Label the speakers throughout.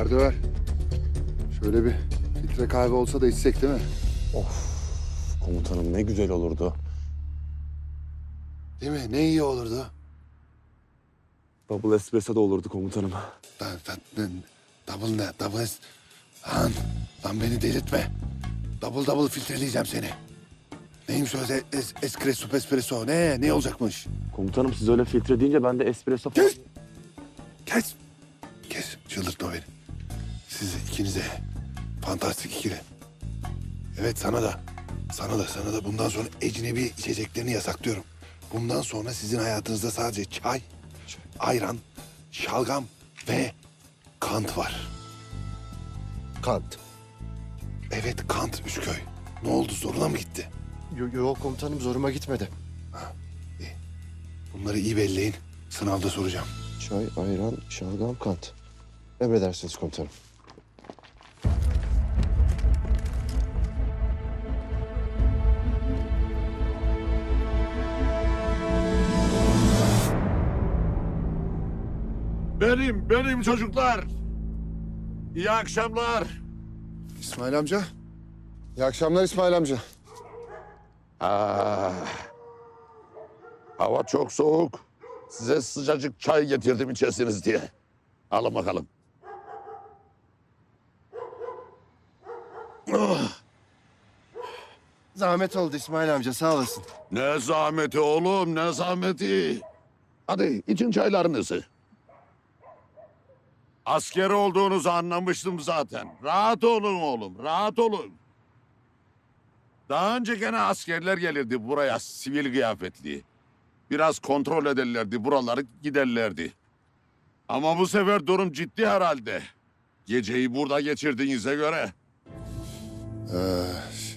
Speaker 1: döker döver. Şöyle bir filtre kahve olsa da içsek değil mi?
Speaker 2: Of komutanım ne güzel olurdu.
Speaker 1: Değil mi? Ne iyi olurdu.
Speaker 2: Double espresso da olurdu komutanım.
Speaker 1: Da, da, da, double ne? Double es... Lan, lan beni delirtme. Double double filtreleyeceğim seni. Neymiş o es, es, espresso espresso? Ne? Ne olacakmış?
Speaker 2: Komutanım siz öyle filtre deyince ben de espresso.
Speaker 1: Kes! Kes! Kes! Çıldırtma beni. Siz ikinize. Fantastik ikili. Evet sana da. Sana da sana da bundan sonra ecnebi içeceklerini yasaklıyorum. Bundan sonra sizin hayatınızda sadece çay, ayran, şalgam ve kant var.
Speaker 3: Kant.
Speaker 1: Evet kant Üçköy. Ne oldu zoruna mı gitti?
Speaker 3: Yo- Yok komutanım zoruma gitmedi.
Speaker 1: Bunları iyi belleyin. Sınavda soracağım.
Speaker 3: Çay, ayran, şalgam, kant. Emredersiniz komutanım.
Speaker 4: Benim, benim çocuklar. İyi akşamlar.
Speaker 1: İsmail amca. İyi akşamlar İsmail amca.
Speaker 4: Ah, hava çok soğuk. Size sıcacık çay getirdim içersiniz diye. Alın bakalım. Ah,
Speaker 3: Zahmet oldu İsmail amca sağ olasın.
Speaker 4: ne zahmeti oğlum, ne zahmeti. Hadi için çaylarınızı. Asker olduğunuzu anlamıştım zaten. Rahat olun oğlum, rahat olun. Daha önce gene askerler gelirdi buraya sivil kıyafetli. Biraz kontrol ederlerdi, buraları giderlerdi. Ama bu sefer durum ciddi herhalde. Geceyi burada geçirdiğinize göre.
Speaker 1: Ee,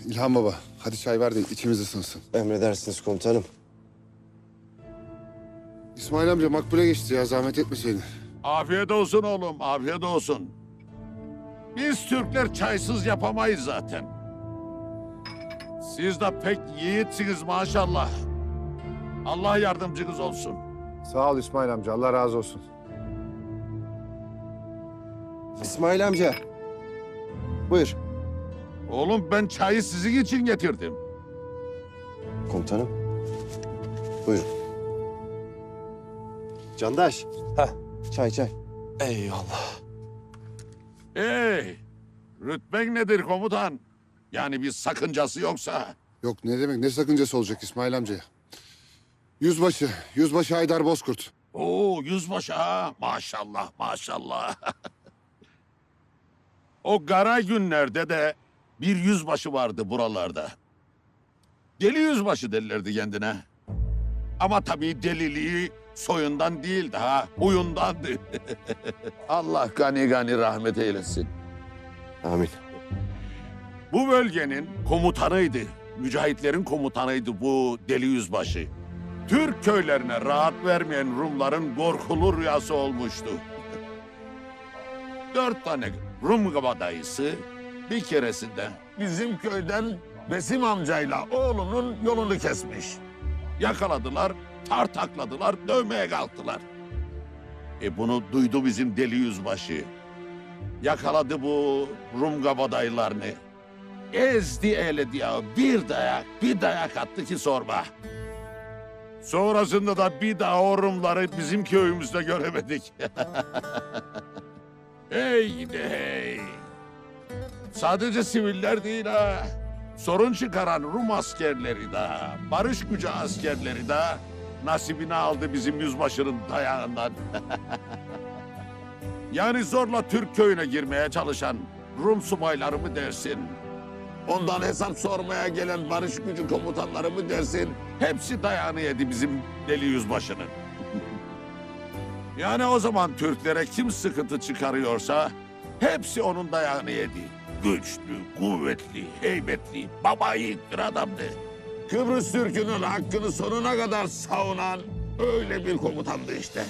Speaker 1: İlhan baba hadi çay ver de içimiz ısınsın.
Speaker 3: Emredersiniz komutanım.
Speaker 1: İsmail amca makbule geçti ya zahmet etmeseydin.
Speaker 4: Afiyet olsun oğlum, afiyet olsun. Biz Türkler çaysız yapamayız zaten. Siz de pek yiğitsiniz maşallah. Allah yardımcınız olsun.
Speaker 1: Sağ ol İsmail amca Allah razı olsun.
Speaker 3: İsmail amca. Buyur.
Speaker 4: Oğlum ben çayı sizin için getirdim.
Speaker 3: Komutanım. Buyurun. Candaş.
Speaker 2: Heh.
Speaker 3: Çay çay.
Speaker 2: Eyvallah.
Speaker 4: Hey, rütben nedir komutan? Yani bir sakıncası yoksa.
Speaker 1: Yok ne demek ne sakıncası olacak İsmail amca. Yüzbaşı, yüzbaşı Haydar Bozkurt.
Speaker 4: Oo yüzbaşı ha. Maşallah maşallah. o kara günlerde de bir yüzbaşı vardı buralarda. Deli yüzbaşı derlerdi kendine. Ama tabii deliliği soyundan değil daha huyundandı. Allah gani gani rahmet eylesin.
Speaker 3: Amin.
Speaker 4: Bu bölgenin komutanıydı. Mücahitlerin komutanıydı bu deli yüzbaşı. Türk köylerine rahat vermeyen Rumların korkulu rüyası olmuştu. Dört tane Rum kabadayısı bir keresinde bizim köyden Besim amcayla oğlunun yolunu kesmiş. Yakaladılar, tartakladılar, dövmeye kalktılar. E bunu duydu bizim deli yüzbaşı. Yakaladı bu Rum kabadayılarını. Ezdi eledi ya. Bir dayak, bir dayak attı ki sorma. Sonrasında da bir daha o Rumları bizim köyümüzde göremedik. hey gidi hey. Sadece siviller değil ha. Sorun çıkaran Rum askerleri de, barış gücü askerleri de nasibini aldı bizim yüzbaşının dayağından. Yani zorla Türk köyüne girmeye çalışan Rum subayları mı dersin? Ondan hesap sormaya gelen barış gücü komutanları mı dersin? Hepsi dayağını yedi bizim deli yüzbaşının. yani o zaman Türklere kim sıkıntı çıkarıyorsa hepsi onun dayağını yedi. Güçlü, kuvvetli, heybetli, baba yiğit bir adamdı. Kıbrıs Türk'ünün hakkını sonuna kadar savunan öyle bir komutandı işte.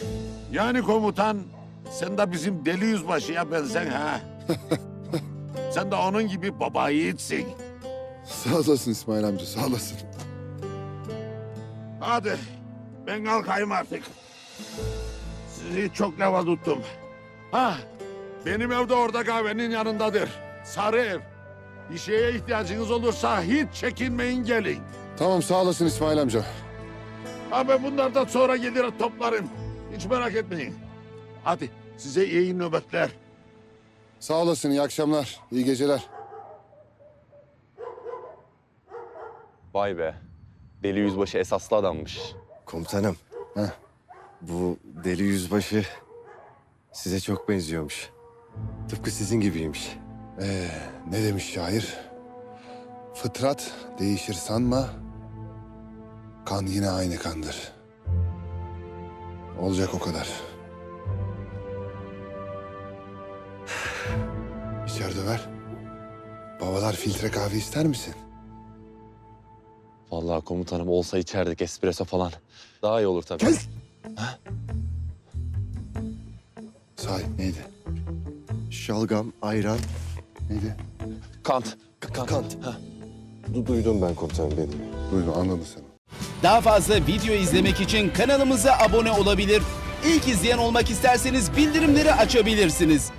Speaker 4: Yani komutan sen de bizim deli yüzbaşıya benzen ha. sen de onun gibi baba yiğitsin.
Speaker 1: Sağ olasın İsmail amca sağ olasın.
Speaker 4: Hadi ben kalkayım artık. Sizi çok lava tuttum. Ha Benim evde orada kahvenin yanındadır. Sarı ev. Bir şeye ihtiyacınız olursa hiç çekinmeyin gelin.
Speaker 1: Tamam sağ olasın İsmail amca.
Speaker 4: Ha ben bunlardan sonra gelir toplarım. Hiç merak etmeyin. Hadi size iyi nöbetler.
Speaker 1: Sağ olasın iyi akşamlar. iyi geceler.
Speaker 2: Vay be. Deli yüzbaşı esaslı adammış.
Speaker 3: Komutanım.
Speaker 1: Heh.
Speaker 3: Bu deli yüzbaşı size çok benziyormuş. Tıpkı sizin gibiymiş.
Speaker 1: Ee, ne demiş şair? Fıtrat değişir sanma. Kan yine aynı kandır. Olacak o kadar. İçeride ver. Babalar filtre kahve ister misin?
Speaker 2: Vallahi komutanım olsa içerdik espresso falan. Daha iyi olur tabii.
Speaker 1: Kes! Sahi neydi?
Speaker 3: Şalgam, ayran,
Speaker 1: Neydi?
Speaker 2: Kant. Kant.
Speaker 3: kant. Du- duydum ben komutanım dedim.
Speaker 1: Duydum anladın sen.
Speaker 5: Daha fazla video izlemek için kanalımıza abone olabilir. İlk izleyen olmak isterseniz bildirimleri açabilirsiniz.